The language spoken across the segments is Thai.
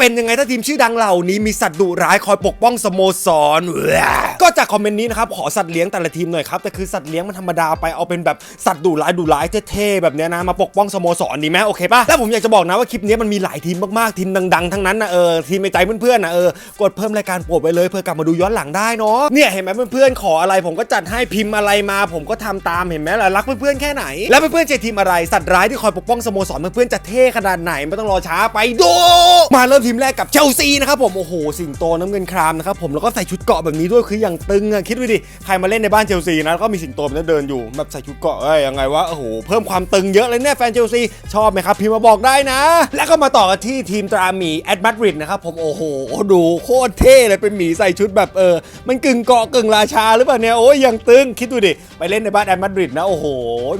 เป็นยังไงถ้าทีมชื่อดังเหล่านี้มีสัตว์ดุร้ายคอยปกป้องสโมสร ก็จากคอมเมนต์นี้นะครับขอสัตว์เลี้ยงแต่ละทีมหน่อยครับแต่คือสัตว์เลี้ยงมันธรรมดาไปเอาเป็นแบบสัตว์ดุร้ายดุร้ายเท่ๆแบบเนี้ยนะมาปกป้องสโมสรดีไหมโอเคปะแล้วผมอยากจะบอกนะว่าคลิปนี้มันมีหลายทีมมากๆทีมดังๆทั้งนั้นนะเออทีมในใจเพื่อนๆนะเออกดเพิ่มรายการโปรดไปเลยเพื่อกลับมาดูย้อนหลังได้เนาะเนี่ยเห็นไหมเพื่อนๆขออะไรผมก็จัดให้พิมพ์อะไรมา ผมก็ทำตามเห็นไหมล่ะรักเพื่อนๆแค่ไหน แล้วเพื่อนๆเจอทีมอะไรสัตว์ร้ายที่คอยปกป้องสโมสรเพื่อนๆจะเท่ขนาดไหนไม่ต้องรอช้าไปดูมาเริ่มทีมแรกกับเชลซีนะครับผมโอ้โหสิงโตน้ำเงินครามนะครับผมแล้วก็ใส่ชุดเกาะแบบนี้ด้วยคืออย่างตึงอะคิดดูดิใครมาเล่นในบ้านเชลซีนะแล้วก็มีสิงโตแบบนี้เดินอยู่แบบใส่ชุดเกาะเอ้ยยังไงวะโอ้โหเพิ่มความตึงเยอะเลยเนี่ยแฟนเชลซีชอบไหมครับพิมพ์มาบอกได้นะ แล้วก็มาต่อกันที่ทีมตราหมีแอดมาดริดนะครับผมโอ้โหดูโคตรเท่เลยเป็นหมีใส่ชุดแบบเออมันกึ่งเกาะกึ่งราชาหรือเปล่าเนี่ยโอ้ยยังตึงคิดดูดิไปเล่นในบ้านแอดมาดริดนะโอ้โห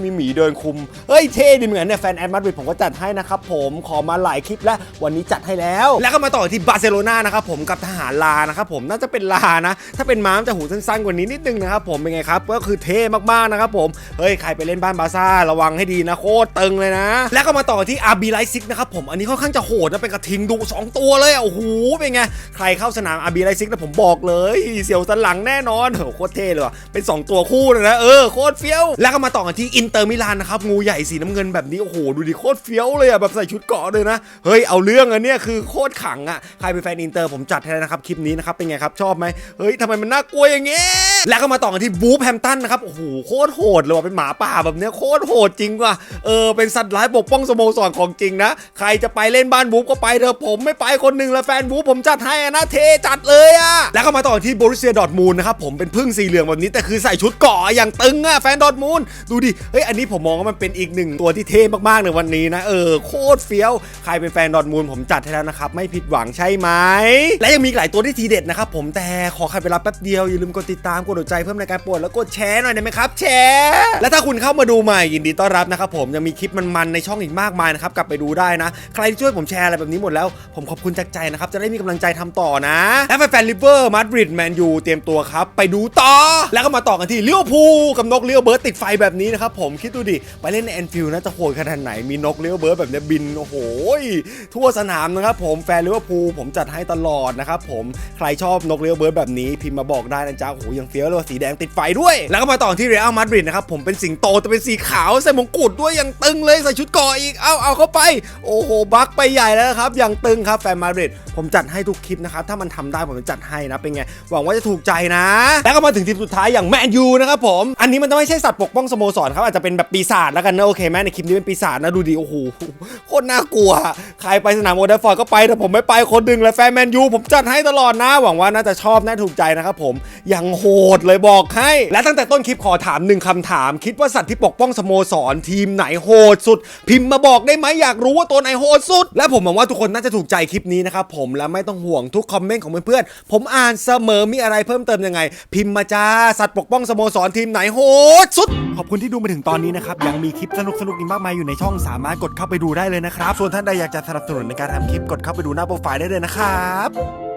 มีหมีเดินคุมเฮ้ยเท่ดีเหมือนเนี่ยแฟนแอดมาดริดผมก็จัดให้นะครับผมขอมาหลายคลิปแล้ววันนี้จัดให้แล้ว แล้วก็มาต่อที่บาร์เซโลนานะครับผมกับทหารลานะครับผมน่าจะเป็นลานะ ถ้าเป็นม้ามจะหูสั้นๆกว่านี้นิดนึงนะครับผมเป็นไงครับก็คือเท่มากๆนะครับผมเฮ้ยใครไปเล่นบ้านบาซ่าระวังให้ดีนะโคตรตึงเลยนะ แล้วก็มาต่อที่อาร์บีไลซิกนะครับผมอันนี้ค่อนข้างจะโหดนะเป็นกระทิงดุสองตัวเลยอะโอ้โหเป็นไงใครเข้าสนามอาร์บีไลซิกนะผมบอกเลยเสียวสันหลังแน่นอนโหโคตรเท่เลยว่ะเป็นสองตัวคู่เลยนะเออโคตรเฟี้ยว แล้วก็มาต่อกันที่อินเตอร์มิลานนะครับงูใหญ่สีน้ำเงินแบบนี้โอ้โหดูดิโคตรเฟี้ยวเลยอะแบบใส่ชุดเกราะเลยนะเฮ้ยเอาเรื่องอันเนี้ยคือโคตรขังอะใครเป็นแฟนอินเตอร์ผมจัดให้แล้วนะครับคลิปนี้นะครับเป็นไงครับชอบไหมเฮ้ยทำไมมันน่ากลัวอย่างเงี้ยแล้วก็มาต่อกันที่บูฟแฮมตันนะครับโอ้โหโคตรโหดเลยว่ะเป็นหมาป่าแบบเนี้ยโคตรโหดจริงว่ะเออเป็นสัตว์ร้ายปกป้องสโมสรของจริงนะใครจะไปเล่นบ้านบูฟก็ไปเถอะผมไม่ไปคนหนึ่งละแฟนบูฟผมจัดให้อะนะเทจัดเลยอะแล้วก็มาต่อที่บรูเซียดอร์ทมูลนะครับผมเป็นพึ่งสีเหลืองแบบนี้แต่คือใส่ชุดเกาะอย่างตึงอะแฟนดอร์ทมูลดูดิเฮ้ยอันนี้ผมมองว่ามันเป็นอีกหนึ่งตัวที่เท่มากๆในวันนี้นะเออโคตรเฟี้ยวใครเป็นแฟนดอร์ทมูลผมจัดให้แล้วนะครับไม่ผิดหวังใช่ไหมและยังมีหลายตัวที่ทีเด็ดนะครับผมแต่ขอใครไปรับแป๊บเดียวอย่าลืมกดติดตามกดหัวใจเพิ่มในการปวดแล้วกดแชร์หน่อยได้ไหมครับแชร์และถ้าคุณเข้ามาดูใหม่ยินดีต้อนรับนะครับผมยังมีคลิปมันๆในช่องอีกมากมายนะครับกลับไปดูได้นะ ใครที่ช่วยผมแชร์อะไรแบบนี้หมดแล้ว ผมขอบคุณจากใจนะครับจะได้มีกำลังใจทำต่อนะและแฟนลิเวอร์มาดริดแมนยูเตรียมตัวครับไปดูต่อ แล้วก็มาต่อกันที่ลิเวอพูกับนกลิเวอเบิร์ดติดไฟแบบนี้นะครับผมคิดดูดิไปเล่นในแอนฟิลด์นะจะโหดขนาดไหนมีนกลิเวอเบิร์ดแบบนี้บินโอ้โหทั่วสนามนะครับผมแฟนลิเวอร์พูลผมจัดให้ตลอดนะครับผมใครชอบนกลิเวเบิร์ดแบบนี้พิมพ์มาบอกได้นะจ๊ะโอ้โหยังเฟี้ยวเลยว่ะสีแดงติดไฟด้วย แล้วก็มาต่อที่เรอัลมาดริดนะครับผมเป็นสิงโตแต่เป็นสีขาวใส่มงกุฎด้วยยังตึงเลยใส่ชุดเกาะอีกเอาเอาเข้าไป โอ้โหบักไปใหญ่แล้วนะครับอย่างตึงครับแฟนมาดริดผมจัดให้ทุกคลิปนะครับถ้ามันทำได้ผมจะจัดให้นะเป็นไงหวังว่าจะถูกใจนะ แล้วก็มาถึงทีมสุดท้ายอย่างแมนยูนะครับผมอันนี้มันต้องไม่ใช่สัตว์ปกป้องสโมสรครับอาจจะเป็นแบบปีศาจแล้วกันนะโอเคไหมในคลิปนี้เป็นปีศาจนะดูดิโอ้โหโคตรน่ากลัว ใครไปสนามโอเดฟอร์ดก็ไปแต่ผมไม่ไปคนดึงและแฟนแมนยูผมจัดให้ตลอดนะ หวังว่าน่าจะชอบน่าถูกใจนะครับผมอย่างโหดเลยบอกให้ และตั้งแต่ต้นคลิปขอถามหนึ่งคำถาม คิดว่าสัตว์ที่ปกป้องสโมสรทีมไหนโหดสุด พิมพ์มาบอกได้ไหมอยากรู้ว่าตัวไหนโหดสุด และผมหวังว่าทุกคนน่าจะถูกใจคลิปนี้นะครับผมและไม่ต้องห่วงทุกคอมเมนต์ของเพื่อนๆผมอ่านเสมอมีอะไรเพิ่มเติมยังไง พิมพ์มาจ้าสัตว์ปกป้องสโมสรทีมไหนโหดสุด ขอบคุณที่ดูมาถึงตอนนี้นะครับยังมีคลิปสนุกๆอีกมากมายอยู่ในช่องสามารถกดเข้าไปดูได้เลยนะครับส่วนท่านใดอยากจะสนับสนุนในการทำคลิปกดเข้าไปดูหน้าโปรไฟล์ได้เลยนะครับ